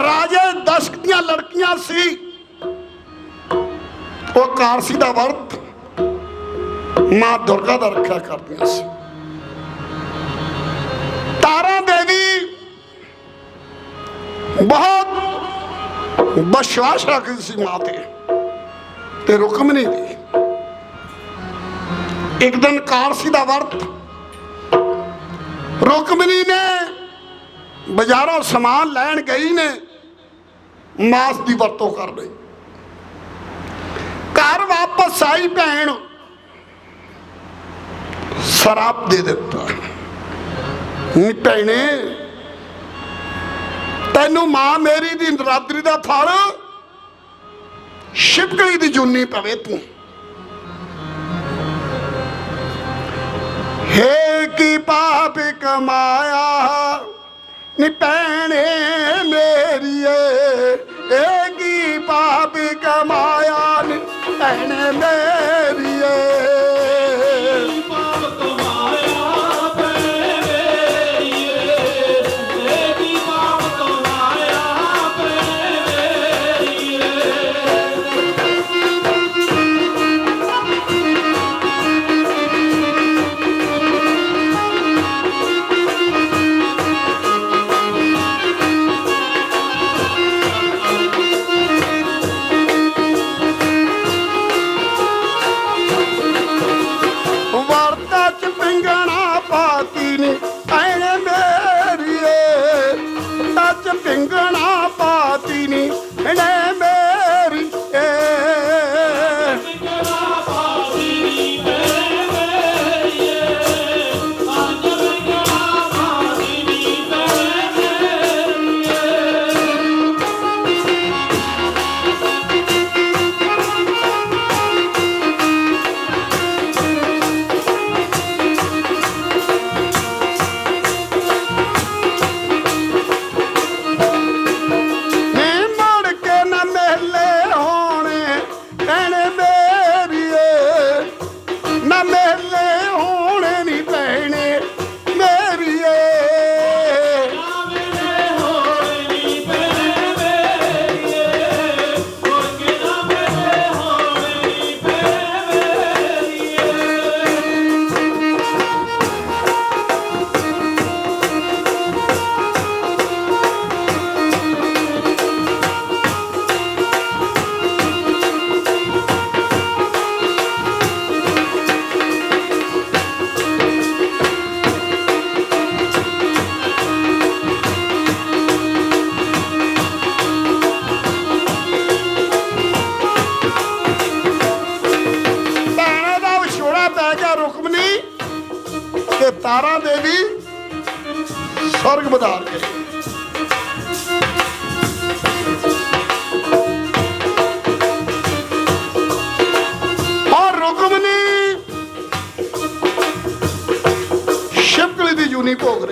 ਰਾਜੇ ਦਸ਼ਕ ਦੀਆਂ ਲੜਕੀਆਂ ਸੀ। ਉਹ ਕਾਰਸੀ ਦਾ ਵਰਤ ਮਾਂ ਦੁਰਗਾ ਦਾ ਰੱਖਿਆ ਕਰਦੀਆਂ ਸੀ। ਤਾਰਾ ਦੇਵੀ ਬਹੁਤ ਵਿਸ਼ਵਾਸ ਰੱਖਦੀ ਸੀ ਮਾਂ ਤੇ ਤੇ ਰੁਕਮਣੀ ਦੀ ਇੱਕ ਦਿਨ ਕਾਰਸੀ ਦਾ ਵਰਤ ਰੁਕਮਣੀ ਨੇ ਬਾਜ਼ਾਰੋਂ ਸਮਾਨ ਲੈਣ ਗਈ ਨੇ। ਮਾਸ ਦੀ ਵਰਤੋਂ ਕਰ ਲਈ ਘਰ ਵਾਪਸ ਆਈ ਭੈਣ, ਸ਼ਰਾਬ ਦੇ ਦਿੱਤਾ। ਨੀ ਭੈਣੇ, ਤੈਨੂੰ ਮਾਂ ਮੇਰੀ ਦੀ ਨਰਾਦਰੀ ਦਾ ਫਲ, ਸ਼ਿਵਕਲੀ ਦੀ ਜੁੰਨੀ ਪਵੇ ਤੂੰ। ਹੇ ਕੀ ਪਾਪ ਕਮਾਇਆ ਨੀ ਭੈਣੇ ਮੇਰੀਏ ਏ ਕੀ ਪਾਪ ਕਮਾਇਆ ਨੀ ਭੈਣੇ ਮੇਰੀਏ। ਤੇ ਤਾਰਾ ਦੇਵੀ ਸਵਰਗ ਬਧਾਰ ਗਏ ਔਰ ਰੁਕਮਨੀ ਸ਼ਿਵਕਲੀ ਦੀ ਜੂਨੀ ਭੋਗ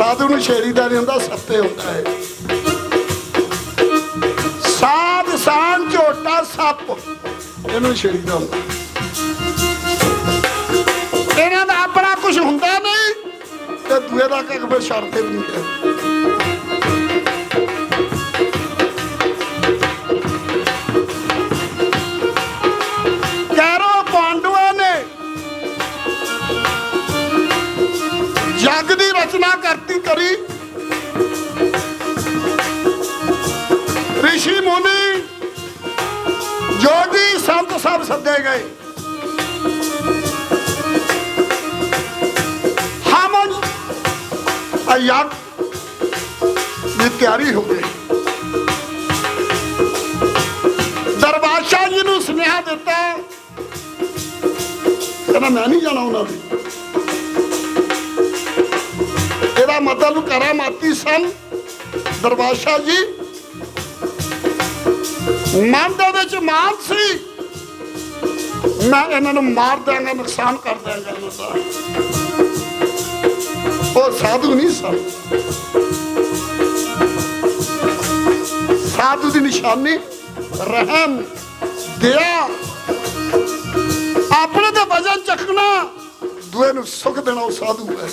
ਸਾਧੂ ਨੂੰ ਛੇੜੀ ਦਾ ਨਹੀਂ ਹੁੰਦਾ, ਸੱਤੇ ਹੁੰਦਾ ਹੈ। ਸਾਧ ਸਾਨ ਝੋਟਾ ਸੱਪ, ਇਹਨੂੰ ਛੇੜੀਦਾ ਹੁੰਦਾ। ਇਹਨਾਂ ਦਾ ਆਪਣਾ ਕੁਝ ਹੁੰਦਾ ਨਹੀਂ, ਤੇ ਦੂਏ ਦਾ ਕੱਖ ਫਿਰ ਛੱਡਦੇ ਵੀ ਨਹੀਂ ਹੈ ਕਰੀ। ਰਿਸ਼ੀ ਮੁਨੀ, ਜੋਗੀ ਸੰਤ ਸਭ ਸੱਦੇ ਗਏ। ਹਮ ਅਯਾਗ ਦੀ ਤਿਆਰੀ ਹੋ ਗਈ। ਦਰਬਾਰ ਸ਼ਾਹ ਜੀ ਨੂੰ ਸੁਨੇਹਾ ਦਿੱਤਾ, ਕਹਿੰਦਾ ਮੈਂ ਨਹੀਂ ਜਾਣਾ ਉਹਨਾਂ ਦੇ। ਇਹਦਾ ਮਤਲਬ ਕਰਾਮਾਤੀ ਸਨ ਦਰਬਾਰ ਜੀ, ਮਨ ਦੇ ਵਿੱਚ ਮਾਨ ਸੀ। ਮੈਂ ਇਹਨਾਂ ਨੂੰ ਮਾਰ ਦਿਆਂਗਾ, ਨੁਕਸਾਨ ਕਰ ਦਿਆਂਗਾ ਇਹਨਾਂ ਉਹ ਸਾਧੂ ਨਹੀਂ ਸਨ। ਸਾਧੂ ਦੀ ਨਿਸ਼ਾਨੀ ਰਹਿਮ ਦਇਆ ਆਪਣੇ ਤੇ ਵਜਨ ਚੱਕਣਾ, ਦੂਏ ਨੂੰ ਸੁੱਖ ਦੇਣਾ ਉਹ ਸਾਧੂ ਹੈ।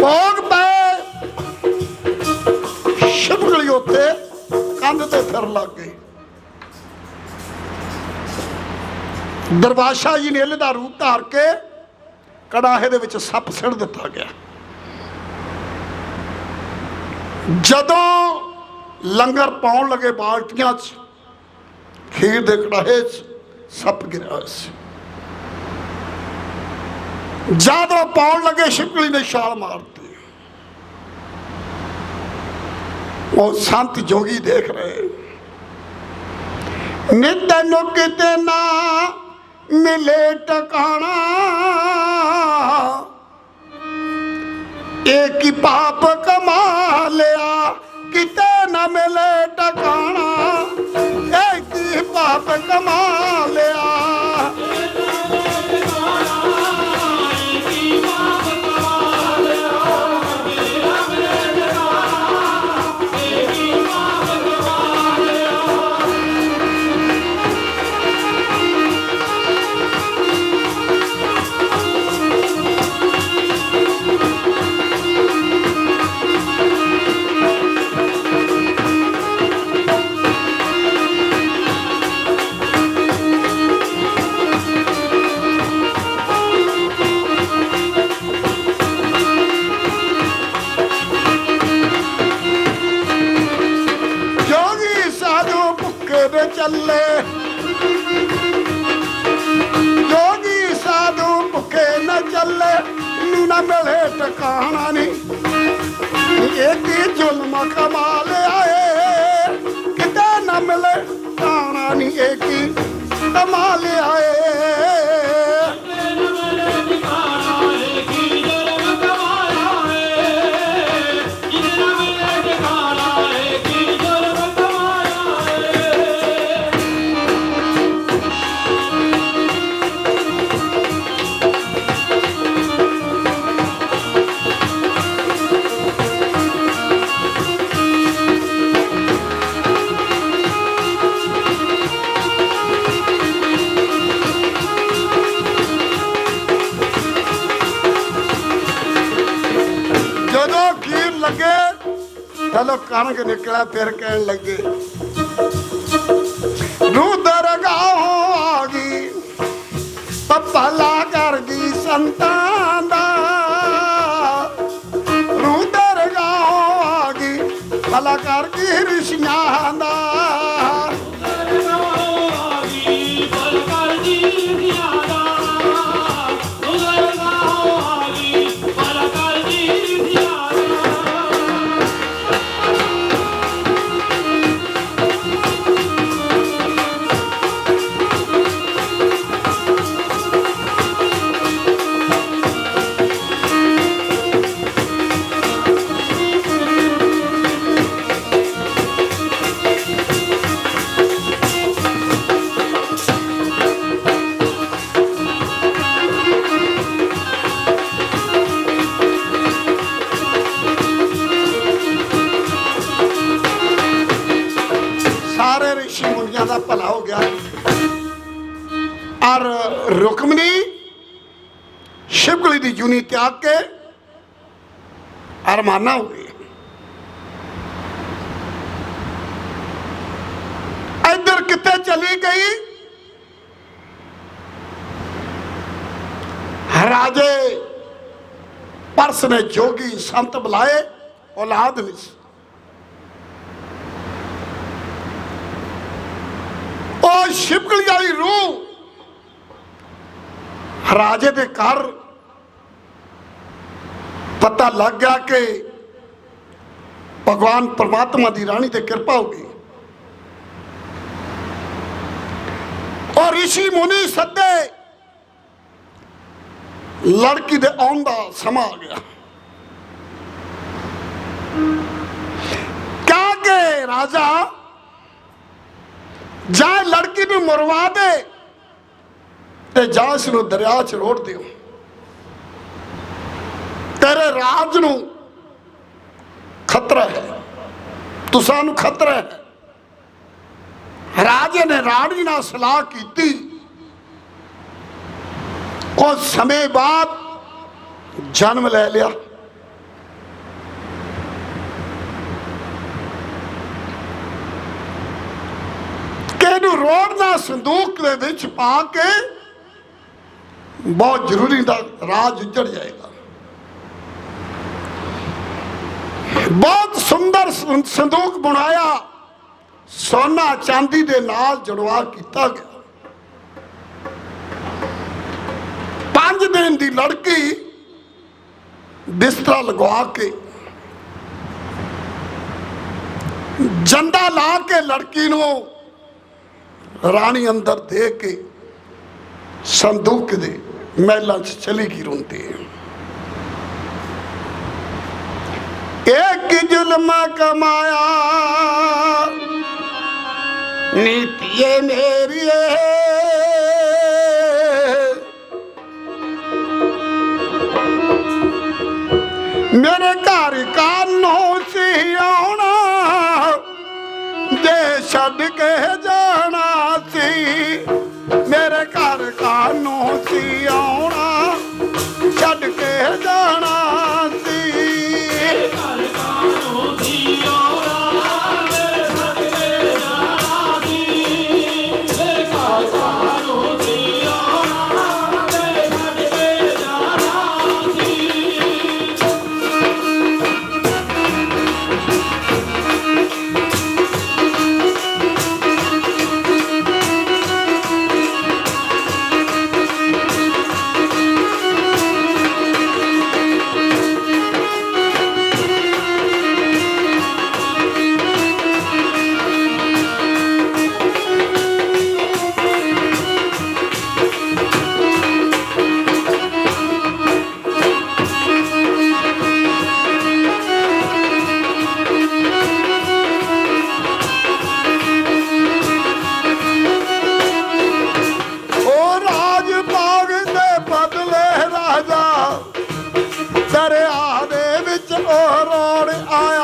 ਭੋਗ ਪੈ ਸ਼ਿਵਗਲੀ ਉੱਤੇ ਕੰਧ ਤੇ ਫਿਰ ਲੱਗ ਗਈ। ਦਰਬਾਰ ਜੀ ਨੇ ਦਾ ਰੂਪ ਧਾਰ ਕੇ ਕੜਾਹੇ ਦੇ ਵਿੱਚ ਸੱਪ ਸਿੜ ਦਿੱਤਾ ਗਿਆ। ਜਦੋਂ ਲੰਗਰ ਪਾਉਣ ਲੱਗੇ ਬਾਲਟੀਆਂ 'ਚ, ਖੀਰ ਦੇ ਕੜਾਹੇ 'ਚ ਸੱਪ ਗਿਰਿਆ ਹੋਇਆ ਸੀ। ਜਦੋਂ ਪਾਉਣ ਲੱਗੇ ਸ਼ਿਕਲੀ ਨੇ ਛਾਲ ਮਾਰਤੀ। ਉਹ ਸੰਤ ਜੋਗੀ ਦੇਖ ਰਹੇ। ਨਿਤ ਨੁਕਤੇ ਨਾ ਮਿਲੇ ਟਿਕਾਣਾ। ਇੱਕ ਹੀ ਪਾਪ ਕਮਾਲੇ ਦੇ ਚੱਲੇ। ਜੋਗੀ ਸਾਧੂ ਭੁੱਖੇ ਨਾ ਚੱਲੇ, ਨੂੰ ਨਾ ਮਿਲੇ ਟਿਕਾਣਾ ਨਹੀਂ ਇੱਕ ਜ਼ੁਲਮ ਕਮਾ ਲਿਆਏ ਕਿਤੇ ਨਾ ਮਿਲੇ ਟਿਕਾਣਾ ਨਹੀਂ ਇਹ ਹੀ ਕਮਾ ਲਿਆਏ ਚਲੋ ਕਣਕ ਨਿਕਲਿਆ, ਫਿਰ ਕਹਿਣ ਲੱਗੇ ਰੂ ਦਰਗਾਹੋਂ ਆ ਗਈ ਪਪਲਾ ਕਰ ਗਈ ਸੰਤਾਂ ਦਾ। ਰੂ ਦਰਗਾਹੋਂ ਆ ਗਈ, ਭਲਾ ਕਰ ਗਈ ਰਿਸ਼ੀਆਂ ਦਾ? ਅਰਮਾਨਾ ਹੋ ਗਈ ਇੱਧਰ ਕਿੱਥੇ ਚਲੀ ਗਈ? ਰਾਜੇ ਪਰਸ ਨੇ ਜੋਗੀ ਸੰਤ ਬੁਲਾਏ, ਔਲਾਦ ਨਹੀਂ ਉਹ ਸ਼ਿਵਗਲੀ ਵਾਲੀ ਰੂਹ ਰਾਜੇ ਦੇ ਘਰ ਪਤਾ ਲੱਗ ਗਿਆ ਕਿ ਭਗਵਾਨ ਪਰਮਾਤਮਾ ਦੀ ਰਾਣੀ ਤੇ ਕਿਰਪਾ ਹੋ ਗਈ। ਔਰ ਰਿਸ਼ੀ ਮੁਨੀ ਸੱਦੇ ਲੜਕੀ ਦੇ ਆਉਣ ਦਾ ਸਮਾਂ ਆ ਗਿਆ। ਕਹਾ ਕਿ ਰਾਜਾ, ਜਾਂ ਲੜਕੀ ਨੂੰ ਮਰਵਾ ਦੇ ਤੇ ਜਾਂ ਇਸ ਨੂੰ ਦਰਿਆ 'ਚ ਰੋੜ ਦਿਓ। ਤੇਰੇ ਰਾਜ ਨੂੰ ਖਤਰਾ ਹੈ। ਤੁਸਾਂ ਨੂੰ ਖਤਰਾ ਹੈ। ਰਾਜੇ ਨੇ ਰਾਣੀ ਨਾਲ ਸਲਾਹ ਕੀਤੀ। ਕੁਝ ਸਮੇਂ ਬਾਅਦ ਜਨਮ ਲੈ ਲਿਆ। ਕਿ ਰੋੜ ਰੋੜਨਾ ਸੰਦੂਕ ਦੇ ਵਿੱਚ ਪਾ ਕੇ ਬਹੁਤ ਜ਼ਰੂਰੀ ਦਾ ਰਾਜ ਉੱਜੜ ਜਾਏਗਾ। ਬਹੁਤ ਸੁੰਦਰ ਸੰਦੂਕ ਬਣਾਇਆ। ਸੋਨਾ ਚਾਂਦੀ ਦੇ ਨਾਲ ਜੜਵਾ ਕੀਤਾ ਗਿਆ। ਪੰਜ ਦਿਨ ਦੀ ਲੜਕੀ ਬਿਸਤਰਾ ਲਗਵਾ ਕੇ ਜੰਦਾ ਲਾ ਕੇ ਲੜਕੀ ਨੂੰ ਰਾਣੀ ਅੰਦਰ ਦੇ ਕੇ ਸੰਦੂਕ ਦੇ ਮਹਿਲਾਂ 'ਚ ਚਲੀ ਗਈ ਰੋਂਦੀ ਹੈ। ਇੱਕ ਜ਼ੁਲਮ ਕਮਾਇਆ ਨੀਤੀਏ ਮੇਰੀਏ ਮੇਰੇ ਘਰ ਕਾਨੋਂ ਸੀ ਆਉਣਾ ਦੇ ਛੱਡ ਕੇ ਜਾਣਾ ਸੀ ਮੇਰੇ ਘਰ ਕਾਨੋਂ ਸੀ ਆਉਣਾ ਛੱਡ ਕੇ ਜਾਣਾ ਸੀ ਦੇ ਵਿੱਚ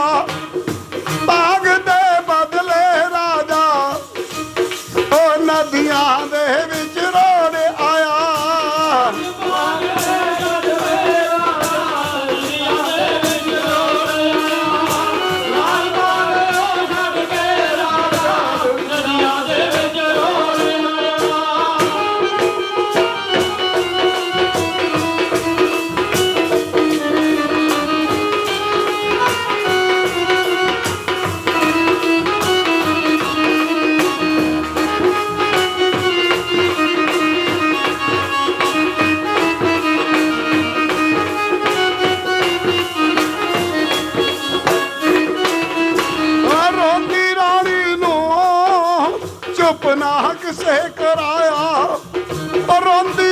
ਚੁੱਪ ਨਾ ਕਿਸੇ ਕਰਾਇਆ। ਰੋਂਦੀ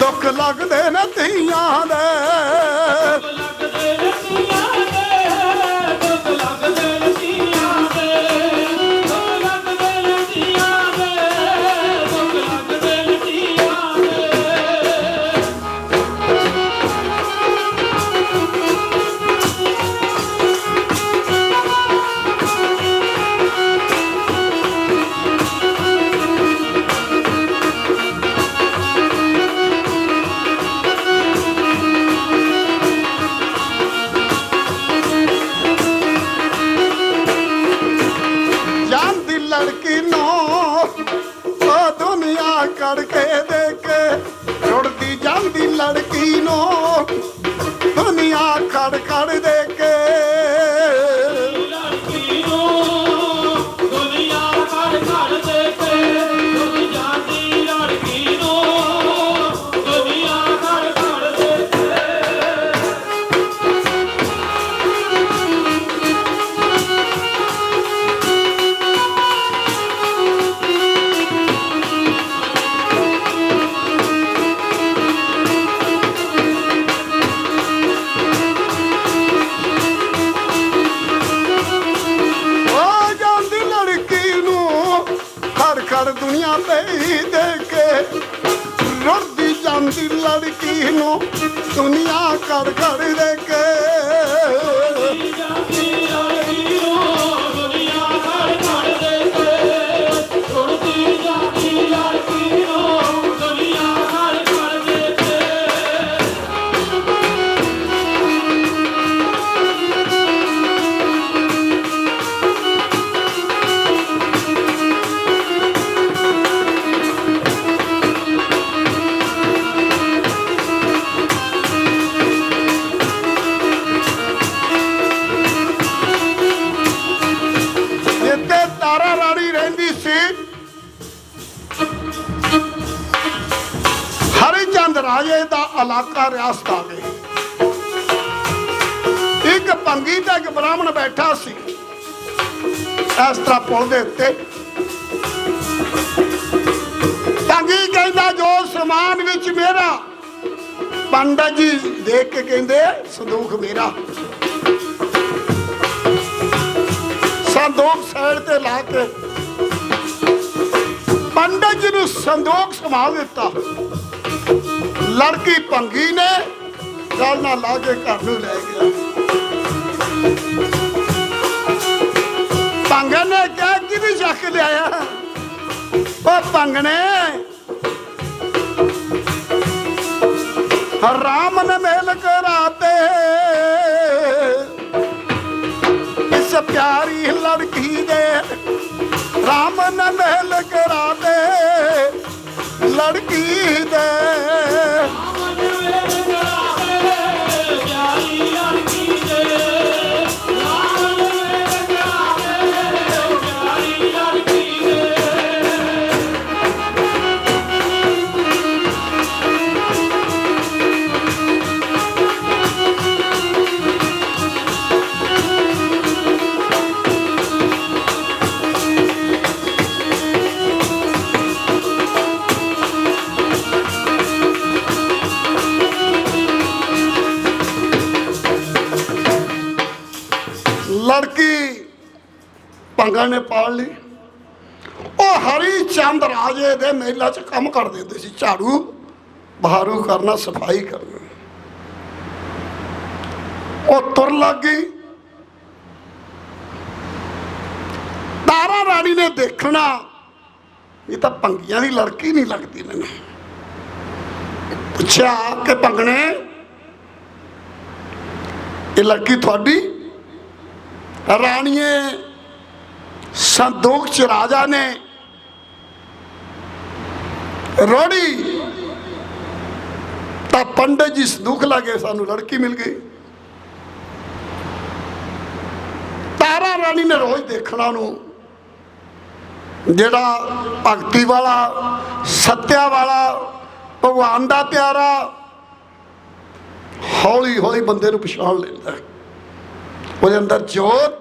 ਦੁੱਖ ਲੱਗਦੇ ਨੇ ਧੀਆਂ ਦੇ। ਲੱਗਦੇ ਰਤੀਆਂ ਦੇ காடு காடுதே ਇਲਾਕਾ ਰਿਆਸਤ ਆ ਇੱਕ ਪੰਗੀ ਤੇ ਇੱਕ ਬ੍ਰਾਹਮਣ ਬੈਠਾ ਸੀ। ਇਸ ਤਰ੍ਹਾਂ ਪੁਲ ਦੇ ਉੱਤੇ। ਪੰਗੀ ਕਹਿੰਦਾ, ਜੋ ਸਮਾਨ ਵਿੱਚ ਮੇਰਾ, ਪੰਡਤ ਜੀ ਦੇਖ ਕੇ ਕਹਿੰਦੇ, ਸੰਦੂਖ ਮੇਰਾ। ਸੰਦੋਖ ਸਾਈਡ ਤੇ ਲਾ ਕੇ ਪੰਡਤ ਜੀ ਨੂੰ ਸੰਦੋਖ ਸੰਭਾਲ ਦਿੱਤਾ। ਲੜਕੀ ਭੰਗੀ ਨੇ ਗੱਲ ਨਾਲ ਲਾ ਕੇ ਘਰ ਨੂੰ ਲੈ ਗਿਆ। ਭੰਗਣ ਨੇ ਕਿਹਾ ਕਿ ਵੀ ਚੱਕ ਲਿਆਇਆ? ਉਹ ਭੰਗਣੇ ਰਾਮ ਨੇ ਮੇਲ ਕਰਾਤੇ। ਇਸ ਪਿਆਰੀ ਲੜਕੀ ਦੇ ਰਾਮ ਨੇ ਮਹਿਲ ਕਰਾ ਦੇ ਲੜਕੀ ਦੇ ਹਰੀ ਰਾਜੇ ਦੇ ਮੇਲਾ 'ਚ ਕੰਮ ਕਰ ਦਿੰਦੇ ਸੀ ਝਾੜੂ, ਬਹਾਰੂ ਕਰਨਾ, ਸਫ਼ਾਈ ਕਰਨਾ। ਉਹ ਤੁਰ ਲੱਗ ਗਈ। ਤਾਰਾ ਰਾਣੀ ਨੇ ਦੇਖਣਾ, ਇਹ ਤਾਂ ਪੰਗੀਆਂ ਦੀ ਲੜਕੀ ਨਹੀਂ ਲੱਗਦੀ ਮੈਨੂੰ। ਪੁੱਛਿਆ ਕਿ ਪੰਗਣੇ, ਇਹ ਲੜਕੀ ਤੁਹਾਡੀ? ਰਾਣੀਏ ਸੰਦੂਕ ਚ ਰਾਜਾ ਨੇ ਰੋੜੀ ਤਾਂ ਪੰਡਤ ਜੀ ਸੰਦੂਕ ਲਾਗੇ ਸਾਨੂੰ ਲੜਕੀ ਮਿਲ ਗਈ। ਤਾਰਾ ਰਾਣੀ ਨੇ ਰੋਜ਼ ਦੇਖਣਾ ਨੂੰ ਜਿਹੜਾ ਭਗਤੀ ਵਾਲਾ, ਸੱਤਿਆ ਵਾਲਾ, ਭਗਵਾਨ ਦਾ ਪਿਆਰਾ ਹੌਲੀ ਹੌਲੀ ਬੰਦੇ ਨੂੰ ਪਛਾਣ ਲੈਂਦਾ ਉਹਦੇ ਅੰਦਰ ਜੋਤ,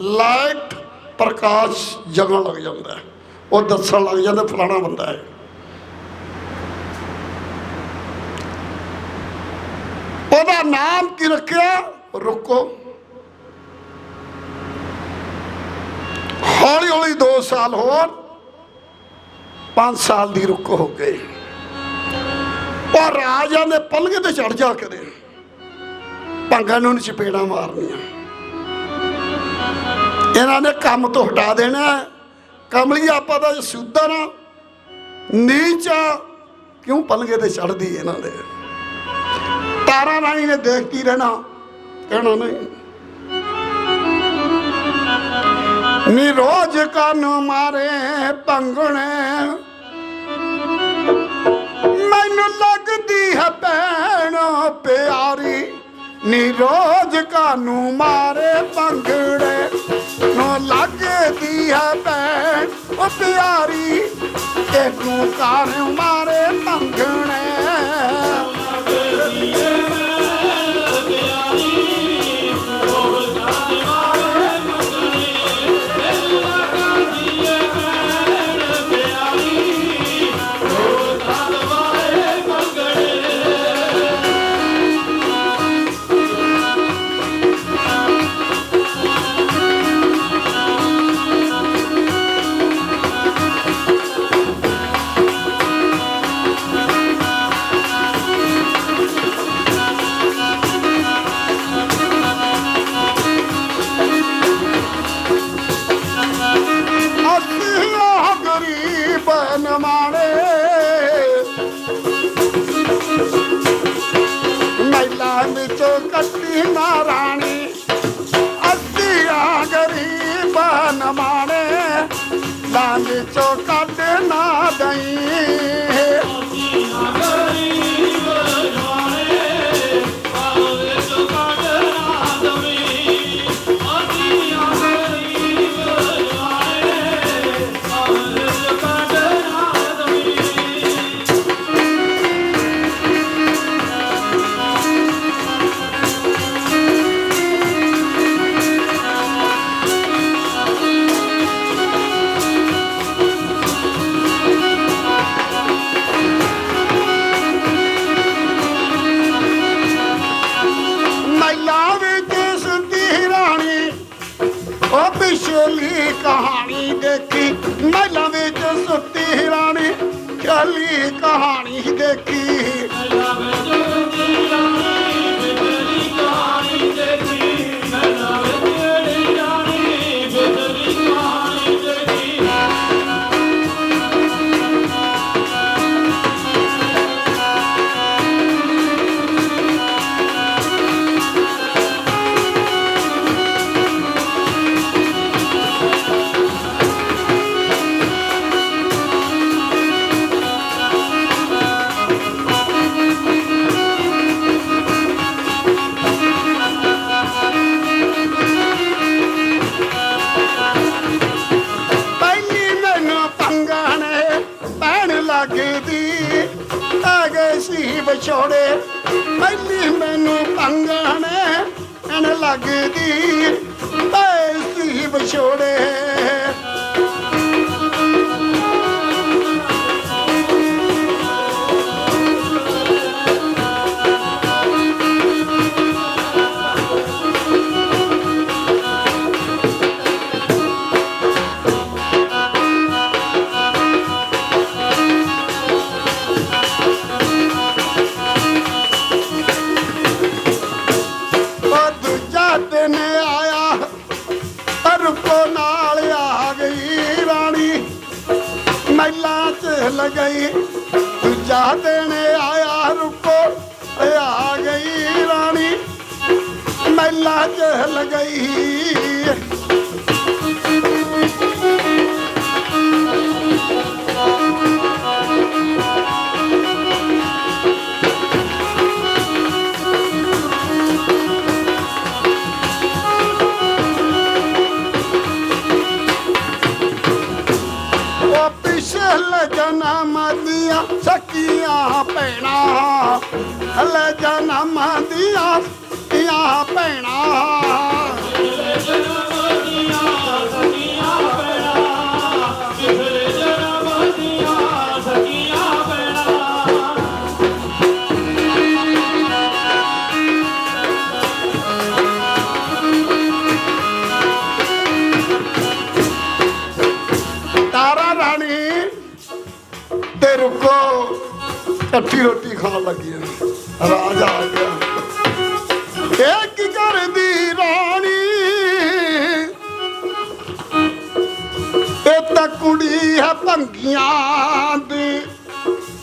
ਲਾਈਟ, ਪ੍ਰਕਾਸ਼ ਜਗਣ ਲੱਗ ਜਾਂਦਾ ਉਹ ਦੱਸਣ ਲੱਗ ਜਾਂਦਾ ਫਲਾਣਾ ਬੰਦਾ ਹੈ। ਨਾਮ ਕੀ ਰੱਖਿਆ? ਰੁਕੋ। ਹੌਲੀ ਹੌਲੀ 2 ਸਾਲ ਹੋਰ 5 ਸਾਲ ਦੀ ਰੁਕ ਹੋ ਗਈ। ਉਹ ਰਾਜਾ ਨੇ ਪਲੰਘ ਤੇ ਚੜ ਜਾ ਕਰੇ ਭੰਗਾਂ ਨੂੰ ਚਪੇੜਾ ਮਾਰਨੀਆਂ। ਇਹਨਾਂ ਨੇ ਕੰਮ ਤੋਂ ਹਟਾ ਦੇਣਾ ਕਮਲੀ ਆਪਾਂ ਦਾ ਸੁਧਾ ਨਾ। ਨੀਚਾ ਕਿਉਂ ਪਲਗੇ ਤੇ ਚੜਦੀ ਇਹਨਾਂ ਦੇ? ਤਾਰਾ ਰਾਣੀ ਨੇ ਦੇਖਦੀ ਰਹਿਣਾ, ਕਹਿਣਾ ਨਹੀਂ। ਨੀ ਰੋਜ਼ ਕੰਨ ਮਾਰੇ ਪੰਗਣੇ ਮੈਨੂੰ ਲੱਗਦੀ ਹੈ ਭੈਣ ਪਿਆਰੀ, ਨੀ ਰੋਜ਼ ਕਾਨੂੰ ਮਾਰੇ ਪੰਗੜੇ ਨੂੰ ਲੱਗਦੀ ਹੈ ਭੈਣ ਉਹ ਪਿਆਰੀ, ਤੈਨੂੰ ਕਾਰ ਮਾਰੇ ਪੰਗੜੇ يا ਪਿਛਲੇ ਜਨਮ ਦੀਆਂ ਸਕੀਆਂ ਭੈਣਾ। ਹਲੇ ਜਨਮ ਦੀਆਂ ਦੀਆਂ ਭੈਣਾ। ਓਏ ਰੁਕੋ। ਇਕੱਠੀ ਰੋਟੀ ਖਾਣ ਲੱਗੀ ਆ। ਰਾਜਾ ਆ ਗਿਆ। ਇਹ ਕੀ ਕਰਦੀ ਰਾਣੀ? ਇਹ ਤਾਂ ਕੁੜੀ ਹੈ ਭੰਗੀਆਂ ਦੀ।